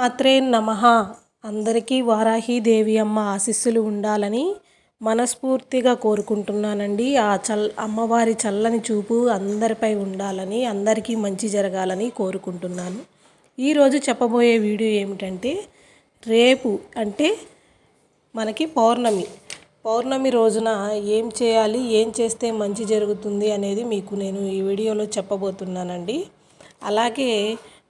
మాత్రే నమ. అందరికీ వారాహి అమ్మ ఆశీస్సులు ఉండాలని మనస్ఫూర్తిగా కోరుకుంటున్నానండి. ఆ చల్ అమ్మవారి చల్లని చూపు అందరిపై ఉండాలని అందరికీ మంచి జరగాలని కోరుకుంటున్నాను. ఈరోజు చెప్పబోయే వీడియో ఏమిటంటే రేపు అంటే మనకి పౌర్ణమి. పౌర్ణమి రోజున ఏం చేయాలి ఏం చేస్తే మంచి జరుగుతుంది అనేది మీకు నేను ఈ వీడియోలో చెప్పబోతున్నానండి. అలాగే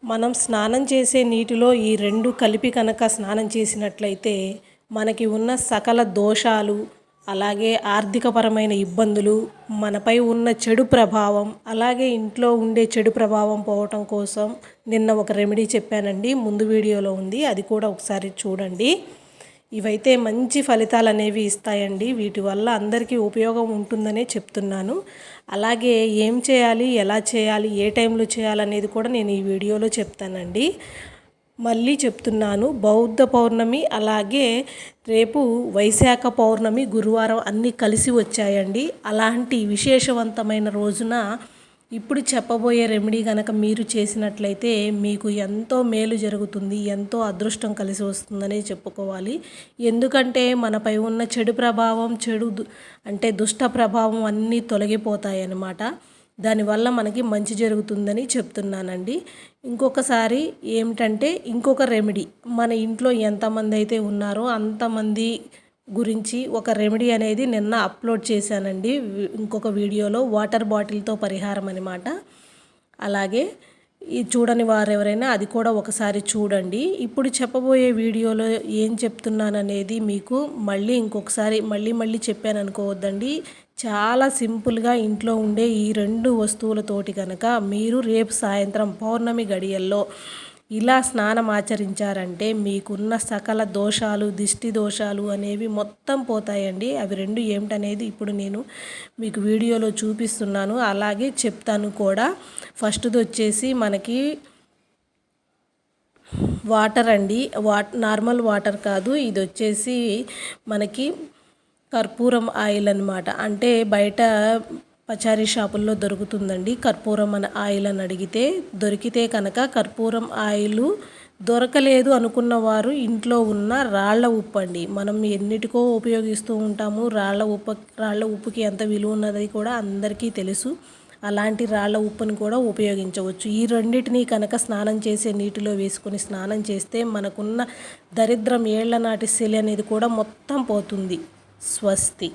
మనం స్నానం చేసే నీటిలో ఈ రెండు కలిపి కనుక స్నానం చేసినట్లయితే మనకి ఉన్న సకల దోషాలు అలాగే ఆర్థికపరమైన ఇబ్బందులు మనపై ఉన్న చెడు ప్రభావం అలాగే ఇంట్లో ఉండే చెడు ప్రభావం పోవటం కోసం నిన్న ఒక రెమెడీ చెప్పానండి. ముందు వీడియోలో ఉంది. అది కూడా ఒకసారి చూడండి. ఇవైతే మంచి ఫలితాలు అనేవి ఇస్తాయండి. వీటి వల్ల అందరికీ ఉపయోగం ఉంటుందనే చెప్తున్నాను. అలాగే ఏం చేయాలి ఎలా చేయాలి ఏ టైంలో చేయాలనేది కూడా నేను ఈ వీడియోలో చెప్తానండి. మళ్ళీ చెప్తున్నాను. బౌద్ధ పౌర్ణమి అలాగే రేపు వైశాఖ పౌర్ణమి గురువారం అన్నీ కలిసి వచ్చాయండి. అలాంటి విశేషవంతమైన రోజున ఇప్పుడు చెప్పబోయే రెమెడీ కనుక మీరు చేసినట్లయితే మీకు ఎంతో మేలు జరుగుతుంది ఎంతో అదృష్టం కలిసి వస్తుందని చెప్పుకోవాలి. ఎందుకంటే మనపై ఉన్న చెడు ప్రభావం చెడు అంటే దుష్ట ప్రభావం అన్నీ తొలగిపోతాయి అన్నమాట దానివల్ల మనకి మంచి జరుగుతుందని చెప్తున్నానండి. ఇంకొకసారి ఏమిటంటే ఇంకొక రెమెడీ మన ఇంట్లో ఎంతమంది అయితే ఉన్నారో అంతమంది గురించి ఒక రెమెడీ అనేది నిన్న అప్లోడ్ చేశానండి. ఇంకొక వీడియోలో వాటర్ బాటిల్తో పరిహారం అనమాట అలాగే ఈ చూడని వారు ఎవరైనా అది కూడా ఒకసారి చూడండి. ఇప్పుడు చెప్పబోయే వీడియోలో ఏం చెప్తున్నాననేది మీకు మళ్ళీ ఇంకొకసారి మళ్ళీ మళ్ళీ చెప్పాను అనుకోవద్దండి చాలా సింపుల్గా ఇంట్లో ఉండే ఈ రెండు వస్తువులతోటి కనుక మీరు రేపు సాయంత్రం పౌర్ణమి గడియల్లో ఇలా స్నానం ఆచరించారంటే మీకున్న సకల దోషాలు దిష్టి దోషాలు అనేవి మొత్తం పోతాయండి. అవి రెండు ఏమిటనేది ఇప్పుడు నేను మీకు వీడియోలో చూపిస్తున్నాను. అలాగే చెప్తాను కూడా. ఫస్ట్ది వచ్చేసి మనకి వాటర్ అండి. వాట్ నార్మల్ వాటర్ కాదు. ఇది వచ్చేసి మనకి కర్పూరం ఆయిల్ అనమాట అంటే బయట పచారీ షాపుల్లో దొరుకుతుందండి. కర్పూరం అని ఆయిల్ అని అడిగితే దొరికితే కనుక కర్పూరం ఆయిల్ దొరకలేదు అనుకున్న వారు ఇంట్లో ఉన్న రాళ్ళ ఉప్పు అండి. మనం ఎన్నిటికో ఉపయోగిస్తూ ఉంటాము. రాళ్ళ ఉప్పు రాళ్ళ ఉప్పుకి ఎంత విలువ ఉన్నది కూడా అందరికీ తెలుసు. అలాంటి రాళ్ళ ఉప్పుని కూడా ఉపయోగించవచ్చు. ఈ రెండింటినీ కనుక స్నానం చేసే నీటిలో వేసుకొని స్నానం చేస్తే మనకున్న దరిద్రం ఏళ్ళ నాటి శిలి అనేది కూడా మొత్తం పోతుంది. స్వస్తి.